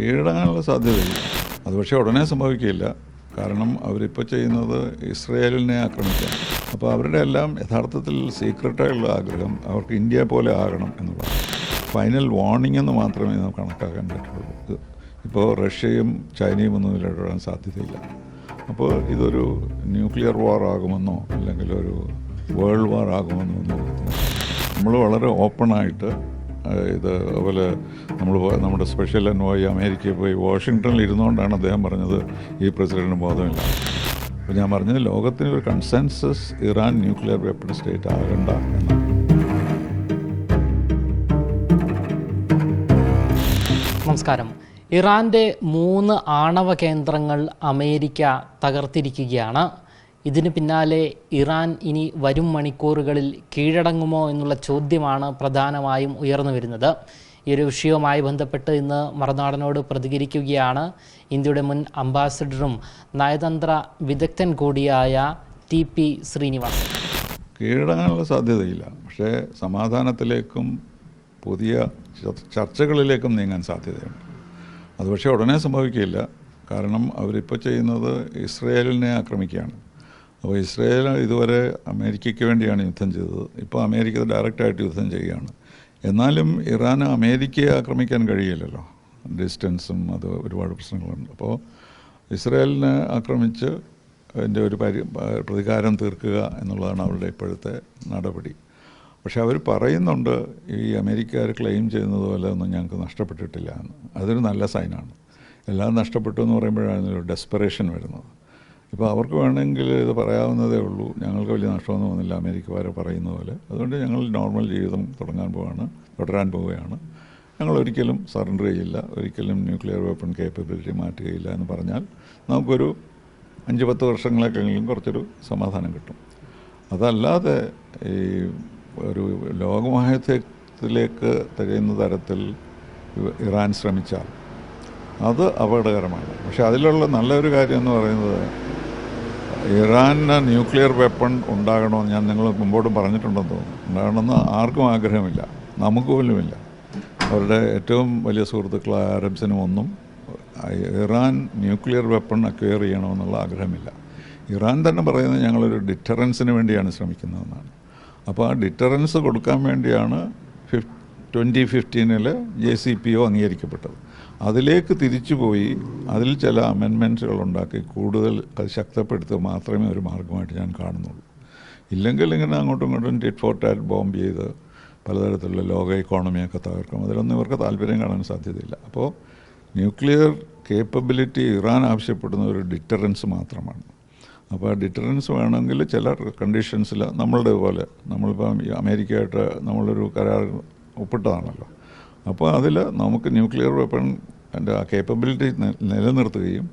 കീഴടങ്ങാനുള്ള സാധ്യതയില്ല. അത് പക്ഷേ ഉടനെ സംഭവിക്കില്ല. കാരണം അവരിപ്പോൾ ചെയ്യുന്നത് ഇസ്രയേലിനെ ആക്രമിക്കാം അപ്പോൾ അവരുടെ എല്ലാം യഥാർത്ഥത്തിൽ സീക്രട്ടായുള്ള ആഗ്രഹം അവർക്ക് ഇന്ത്യ പോലെ ആകണം എന്നുള്ളതാണ് ഫൈനൽ വാർണിംഗ് എന്ന് മാത്രമേ നമുക്ക് കണക്കാക്കാൻ പറ്റുള്ളൂ. ഇപ്പോൾ റഷ്യയും ചൈനയും ഒന്നും ഇതിൽ ഇടപെടാൻ സാധ്യതയില്ല. അപ്പോൾ ഇതൊരു ന്യൂക്ലിയർ വാർ ആകുമെന്നോ അല്ലെങ്കിൽ ഒരു വേൾഡ് വാർ ആകുമെന്നോ നമ്മൾ വളരെ ഓപ്പണായിട്ട് ഇത് അതുപോലെ നമ്മൾ നമ്മുടെ സ്പെഷ്യൽ എൻവോയി അമേരിക്കയിൽ പോയി വാഷിങ്ടണിൽ ഇരുന്നുകൊണ്ടാണ് അദ്ദേഹം പറഞ്ഞത് ഈ പ്രസിഡന്റിന് ബോധമില്ല. അപ്പോൾ ഞാൻ പറഞ്ഞത് ലോകത്തിന് ഒരു consensus Iran nuclear weapon state ആകണ്ട എന്നാണ്. നമസ്കാരം. ഇറാന്റെ മൂന്ന് ആണവ കേന്ദ്രങ്ങൾ അമേരിക്ക തകർത്തിരിക്കുകയാണ്. ഇതിന് പിന്നാലെ ഇറാൻ ഇനി വരും മണിക്കൂറുകളിൽ കീഴടങ്ങുമോ എന്നുള്ള ചോദ്യമാണ് പ്രധാനമായും ഉയർന്നു വരുന്നത്. ഈ ഒരു വിഷയവുമായി ബന്ധപ്പെട്ട് ഇന്ന് മറുനാടനോട് പ്രതികരിക്കുകയാണ് ഇന്ത്യയുടെ മുൻ അംബാസിഡറും നയതന്ത്ര വിദഗ്ധൻ കൂടിയായ ടി പി ശ്രീനിവാസൻ. കീഴടങ്ങാനുള്ള സാധ്യതയില്ല. പക്ഷേ സമാധാനത്തിലേക്കും പുതിയ ചർ- ചർച്ചകളിലേക്കും നീങ്ങാൻ സാധ്യതയുണ്ട്. അത് പക്ഷേ ഉടനെ സംഭവിക്കില്ല കാരണം അവരിപ്പോൾ ചെയ്യുന്നത് ഇസ്രയേലിനെ ആക്രമിക്കുകയാണ്. അപ്പോൾ ഇസ്രയേൽ ഇതുവരെ അമേരിക്കയ്ക്ക് വേണ്ടിയാണ് യുദ്ധം ചെയ്തത്. ഇപ്പോൾ അമേരിക്ക ഡയറക്റ്റായിട്ട് യുദ്ധം ചെയ്യുകയാണ്. എന്നാലും ഇറാൻ അമേരിക്കയെ ആക്രമിക്കാൻ കഴിയില്ലല്ലോ. ഡിസ്റ്റൻസും അത് ഒരുപാട് പ്രശ്നങ്ങളുണ്ട്. അപ്പോൾ ഇസ്രയേലിനെ ആക്രമിച്ച് അതിന്റെ ഒരു പരി പ്രതികാരം തീർക്കുക എന്നുള്ളതാണ് അവരുടെ ഇപ്പോഴത്തെ നടപടി. പക്ഷേ അവർ പറയുന്നുണ്ട് ഈ അമേരിക്കക്കാർ ക്ലെയിം ചെയ്യുന്നത് പോലെ ഒന്നും ഞങ്ങൾക്ക് നഷ്ടപ്പെട്ടിട്ടില്ല എന്ന്. അതൊരു നല്ല സൈനാണ്. എല്ലാം നഷ്ടപ്പെട്ടു എന്ന് പറയുമ്പോഴാണ് ഒരു ഡെസ്പറേഷൻ വരുന്നത്. ഇപ്പോൾ അവർക്ക് വേണമെങ്കിൽ ഇത് പറയാവുന്നതേ ഉള്ളൂ. ഞങ്ങൾക്ക് വലിയ നഷ്ടമൊന്നും വന്നില്ല. അമേരിക്കക്കാർ പറയുന്ന പോലെ. അതുകൊണ്ട് ഞങ്ങൾ നോർമൽ ജീവിതം തുടങ്ങാൻ പോവുകയാണ് തുടരാൻ പോവുകയാണ്. ഞങ്ങൾ ഒരിക്കലും സറണ്ടർ ചെയ്യില്ല. ഒരിക്കലും ന്യൂക്ലിയർ വെപ്പൺ കേപ്പബിലിറ്റി മാറ്റുകയില്ല എന്ന് പറഞ്ഞാൽ നമുക്കൊരു അഞ്ച് പത്ത് വർഷങ്ങളൊക്കെങ്കിലും കുറച്ചൊരു സമാധാനം കിട്ടും. അതല്ലാതെ ഈ ഒരു ലോകമഹായുദ്ധത്തിലേക്ക് തികയുന്ന തരത്തിൽ ഇറാൻ ശ്രമിച്ചാൽ അത് അപകടകരമാണ്. പക്ഷെ അതിലുള്ള നല്ലൊരു കാര്യം എന്ന് പറയുന്നത് ഇറാന് ന്യൂക്ലിയർ വെപ്പൺ ഉണ്ടാകണമെന്ന് ഞാൻ നിങ്ങൾ മുമ്പോട്ട് പറഞ്ഞിട്ടുണ്ടെന്ന് തോന്നുന്നു. ഉണ്ടാകണമെന്ന് ആർക്കും ആഗ്രഹമില്ല. നമുക്ക് പോലുമില്ല അവരുടെ ഏറ്റവും വലിയ സുഹൃത്തുക്കളായ അറബ്സിനും ഒന്നും ഇറാൻ ന്യൂക്ലിയർ വെപ്പൺ അക്വയർ ചെയ്യണമെന്നുള്ള ആഗ്രഹമില്ല. ഇറാൻ തന്നെ പറയുന്നത് ഞങ്ങളൊരു ഡിറ്ററൻസിന് വേണ്ടിയാണ് ശ്രമിക്കുന്നതെന്നാണ്. അപ്പോൾ ആ ഡിറ്ററൻസ് കൊടുക്കാൻ വേണ്ടിയാണ് ഫിഫ് ട്വന്റി ഫിഫ്റ്റീനിൽ ജെ സി പി ഒ അംഗീകരിക്കപ്പെട്ടത്. അതിലേക്ക് തിരിച്ചുപോയി അതിൽ ചില അമെൻമെന്റ്സുകൾ ഉണ്ടാക്കി കൂടുതൽ അത് ശക്തപ്പെടുത്തുക മാത്രമേ ഒരു മാർഗമായിട്ട് ഞാൻ കാണുന്നുള്ളൂ. ഇല്ലെങ്കിൽ ഇങ്ങനെ അങ്ങോട്ടും ഇങ്ങോട്ടും ടിറ്റ് ഫോർ ടാറ്റ് ബോംബ് ചെയ്ത് പലതരത്തിലുള്ള ലോക ഇക്കോണമിയൊക്കെ തകർക്കും. അതിലൊന്നും ഇവർക്ക് താല്പര്യം കാണാൻ സാധ്യതയില്ല. അപ്പോൾ ന്യൂക്ലിയർ കേപ്പബിലിറ്റി ഇറാൻ ആവശ്യപ്പെടുന്ന ഒരു ഡിറ്ററൻസ് മാത്രമാണ്. അപ്പോൾ ആ ഡിറ്ററൻസ് വേണമെങ്കിൽ ചില കണ്ടീഷൻസിൽ നമ്മളുടെ പോലെ നമ്മളിപ്പം അമേരിക്കയായിട്ട് നമ്മളൊരു കരാർ ഒപ്പിട്ടതാണല്ലോ. അപ്പോൾ അതിൽ നമുക്ക് ന്യൂക്ലിയർ വെപ്പൺ എന്റെ കേപ്പബിലിറ്റി നിലനിർത്തുകയും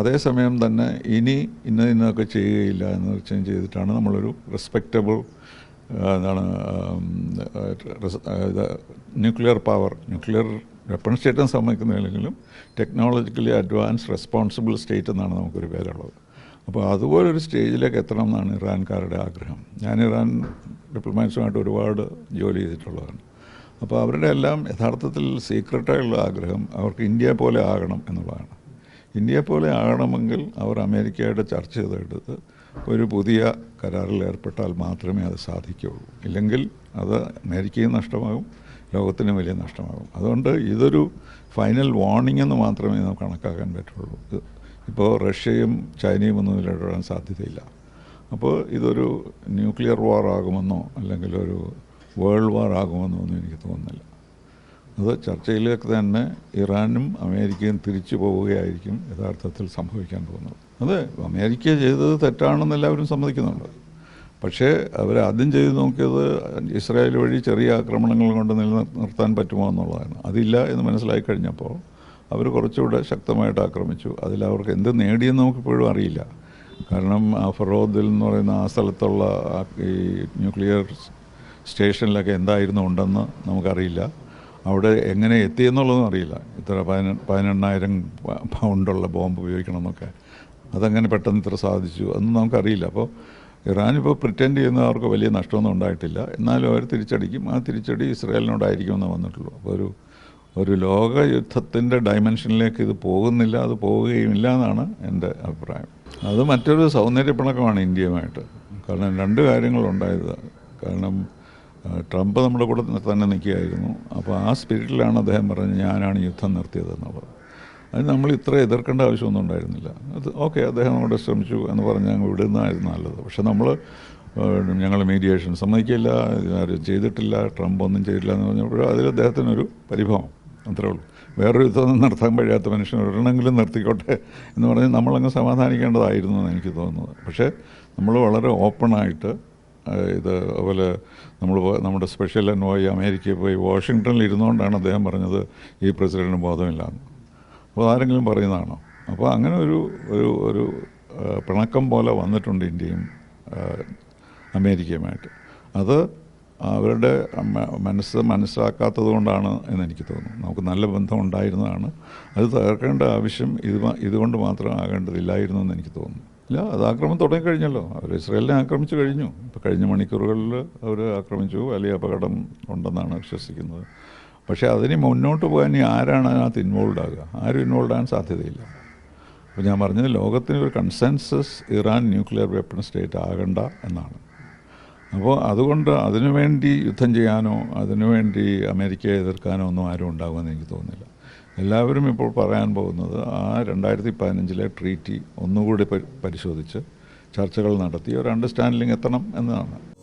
അതേസമയം തന്നെ ഇനി ഇന്ന ഇന്നൊക്കെ ചെയ്യുകയില്ല എന്ന് നിശ്ചയം ചെയ്തിട്ടാണ് നമ്മളൊരു റെസ്പെക്റ്റബിൾ എന്താണ് ന്യൂക്ലിയർ പവർ ന്യൂക്ലിയർ വെപ്പൺ സ്റ്റേറ്റും സമ്മതിക്കുന്നില്ലെങ്കിലും ടെക്നോളജിക്കലി അഡ്വാൻസ് റെസ്പോൺസിബിൾ സ്റ്റേറ്റ് എന്നാണ് നമുക്കൊരു പേരുള്ളത്. അപ്പോൾ അതുപോലൊരു സ്റ്റേജിലേക്ക് എത്തണം എന്നാണ് ഇറാൻകാരുടെ ആഗ്രഹം. ഞാൻ ഇറാൻ ഡിപ്ലോമാറ്റ്സുമായിട്ട് ഒരുപാട് ജോലി ചെയ്തിട്ടുള്ളതാണ്. അപ്പോൾ അവരുടെ എല്ലാം യഥാർത്ഥത്തിൽ സീക്രട്ടായിട്ടുള്ള ആഗ്രഹം അവർക്ക് ഇന്ത്യ പോലെ ആകണം എന്നുള്ളതാണ്. ഇന്ത്യയെ പോലെ ആകണമെങ്കിൽ അവർ അമേരിക്കയായിട്ട് ചർച്ച ചെയ്തെടുത്ത് ഒരു പുതിയ കരാറിൽ ഏർപ്പെട്ടാൽ മാത്രമേ അത് സാധിക്കുകയുള്ളൂ. ഇല്ലെങ്കിൽ അത് അമേരിക്കയും നഷ്ടമാകും ലോകത്തിന് വലിയ നഷ്ടമാകും. അതുകൊണ്ട് ഇതൊരു ഫൈനൽ വാർണിംഗ് എന്ന് മാത്രമേ നമുക്ക് കണക്കാക്കാൻ പറ്റുള്ളൂ. ഇപ്പോൾ റഷ്യയും ചൈനയും ഒന്നും ഇതിലിടപെടാൻ സാധ്യതയില്ല. അപ്പോൾ ഇതൊരു ന്യൂക്ലിയർ വാർ ആകുമെന്നോ അല്ലെങ്കിൽ ഒരു വേൾഡ് വാർ ആകുമെന്നൊന്നും എനിക്ക് തോന്നുന്നില്ല. അത് ചർച്ചയിലേക്ക് തന്നെ ഇറാനും അമേരിക്കയും തിരിച്ചു പോവുകയായിരിക്കും യഥാർത്ഥത്തിൽ സംഭവിക്കാൻ പോകുന്നത്. അത് അമേരിക്ക ചെയ്തത് തെറ്റാണെന്ന് എല്ലാവരും സമ്മതിക്കുന്നുണ്ട്. പക്ഷേ അവർ ആദ്യം ചെയ്ത് നോക്കിയത് ഇസ്രായേൽ വഴി ചെറിയ ആക്രമണങ്ങൾ കൊണ്ട് നിലനിർത്താൻ പറ്റുമോ എന്നുള്ളതാണ്. അതില്ല എന്ന് മനസ്സിലായി കഴിഞ്ഞപ്പോൾ അവർ കുറച്ചുകൂടെ ശക്തമായിട്ട് ആക്രമിച്ചു. അതിൽ അവർക്ക് എന്ത് നേടിയെന്ന് നമുക്കിപ്പോഴും അറിയില്ല. കാരണം ഫറോദിൽ എന്ന് പറയുന്ന ആ സ്ഥലത്തുള്ള ഈ ന്യൂക്ലിയർ സ്റ്റേഷനിലൊക്കെ എന്തായിരുന്നു ഉണ്ടെന്ന് നമുക്കറിയില്ല. അവിടെ എങ്ങനെ എത്തിയെന്നുള്ളതും അറിയില്ല. ഇത്ര പതിന പതിനെണ്ണായിരം പൗണ്ടുള്ള ബോംബ് ഉപയോഗിക്കണമെന്നൊക്കെ. അതങ്ങനെ പെട്ടെന്ന് ഇത്ര സാധിച്ചു അതൊന്നും നമുക്കറിയില്ല. അപ്പോൾ ഇറാൻ ഇപ്പോൾ പ്രിറ്റൻഡ് ചെയ്യുന്ന അവർക്ക് വലിയ നഷ്ടമൊന്നും ഉണ്ടായിട്ടില്ല. എന്നാലും അവർ തിരിച്ചടിക്കും. ആ തിരിച്ചടി ഇസ്രായേലിനോടായിരിക്കുമെന്ന് വന്നിട്ടുള്ളൂ. അപ്പോൾ ഒരു ഒരു ലോക യുദ്ധത്തിന്റെ ഡയമെൻഷനിലേക്ക് ഇത് പോകുന്നില്ല അത് പോവുകയുമില്ല എന്നാണ് എന്റെ അഭിപ്രായം. അത് മറ്റൊരു സൗന്ദര്യപ്പിണക്കമാണ് ഇന്ത്യയുമായിട്ട്. കാരണം രണ്ട് കാര്യങ്ങളുണ്ടായത്. കാരണം ട്രംപ് നമ്മുടെ കൂടെ തന്നെ നിൽക്കുകയായിരുന്നു. അപ്പോൾ ആ സ്പിരിറ്റിലാണ് അദ്ദേഹം പറഞ്ഞത് ഞാനാണ് യുദ്ധം നിർത്തിയത് എന്നുള്ളത് അത് നമ്മൾ ഇത്ര എതിർക്കേണ്ട ആവശ്യമൊന്നും ഉണ്ടായിരുന്നില്ല. അത് ഓക്കെ അദ്ദേഹം നമ്മുടെ ശ്രമിച്ചു എന്ന് പറഞ്ഞ് ഞങ്ങൾ വിടുന്നതായിരുന്നു നല്ലത്. പക്ഷെ നമ്മൾ ഞങ്ങൾ മീഡിയേഷൻ സമ്മതിക്കില്ല ആരും ചെയ്തിട്ടില്ല ട്രംപ് ഒന്നും ചെയ്തില്ല എന്ന് പറഞ്ഞപ്പോൾ അതിൽ അദ്ദേഹത്തിനൊരു പരിഭവം അത്രേ ഉള്ളൂ. വേറൊരു യുദ്ധമൊന്നും നിർത്താൻ കഴിയാത്ത മനുഷ്യൻ ഒരെണ്ണമെങ്കിലും നിർത്തിക്കോട്ടെ എന്ന് പറഞ്ഞ് നമ്മളങ്ങ് സമാധാനിക്കേണ്ടതായിരുന്നു എന്ന് എനിക്ക് തോന്നുന്നത്. പക്ഷേ നമ്മൾ വളരെ ഓപ്പണായിട്ട് ഇത് അതുപോലെ നമ്മൾ നമ്മുടെ സ്പെഷ്യൽ എൻവോയി അമേരിക്കയിൽ പോയി വാഷിങ്ടണിൽ ഇരുന്നുകൊണ്ടാണ് അദ്ദേഹം പറഞ്ഞത് ഈ പ്രസിഡന്റിന് ബോധമില്ലാന്ന്. അപ്പോൾ ആരെങ്കിലും പറയുന്നതാണോ? അപ്പോൾ അങ്ങനെ ഒരു ഒരു ഒരു പിണക്കം പോലെ വന്നിട്ടുണ്ട് ഇന്ത്യയും അമേരിക്കയുമായിട്ട്. അത് അവരുടെ മനസ്സ് മനസ്സിലാക്കാത്തത് കൊണ്ടാണ് എന്ന് എനിക്ക് തോന്നുന്നു നമുക്ക് നല്ല ബന്ധം ഉണ്ടായിരുന്നതാണ്. അത് തകർക്കേണ്ട ആവശ്യം ഇത് ഇതുകൊണ്ട് മാത്രം ആകേണ്ടതില്ലായിരുന്നു എന്ന് എനിക്ക് തോന്നുന്നു. ഇല്ല അത് ആക്രമണം തുടങ്ങിക്കഴിഞ്ഞല്ലോ അവർ ഇസ്രയേലിനെ ആക്രമിച്ചു കഴിഞ്ഞു. കഴിഞ്ഞ മണിക്കൂറുകളിൽ അവർ ആക്രമിച്ചു. വലിയ അപകടം ഉണ്ടെന്നാണ് വിശ്വസിക്കുന്നത്. പക്ഷേ അതിന് മുന്നോട്ട് പോകാൻ ഇനി ആരാണ് അതിനകത്ത് ഇൻവോൾവ് ആകുക? ആരും ഇൻവോൾവ് ആകാൻ സാധ്യതയില്ല. അപ്പോൾ ഞാൻ പറഞ്ഞത് ലോകത്തിന് ഒരു consensus Iran nuclear weapon state ആകണ്ട എന്നാണ്. അപ്പോൾ അതുകൊണ്ട് അതിനുവേണ്ടി യുദ്ധം ചെയ്യാനോ അതിനുവേണ്ടി അമേരിക്കയെ എതിർക്കാനോ ഒന്നും ആരും ഉണ്ടാകുമെന്ന് എനിക്ക് തോന്നുന്നില്ല. എല്ലാവരും ഇപ്പോൾ പറയാൻ പോകുന്നത് ആ രണ്ടായിരത്തി പതിനഞ്ചിലെ ട്രീറ്റി ഒന്നുകൂടി പരിശോധിച്ച് ചർച്ചകൾ നടത്തി. ഒരു അണ്ടർസ്റ്റാൻഡിങ് എത്തണം എന്നതാണ്.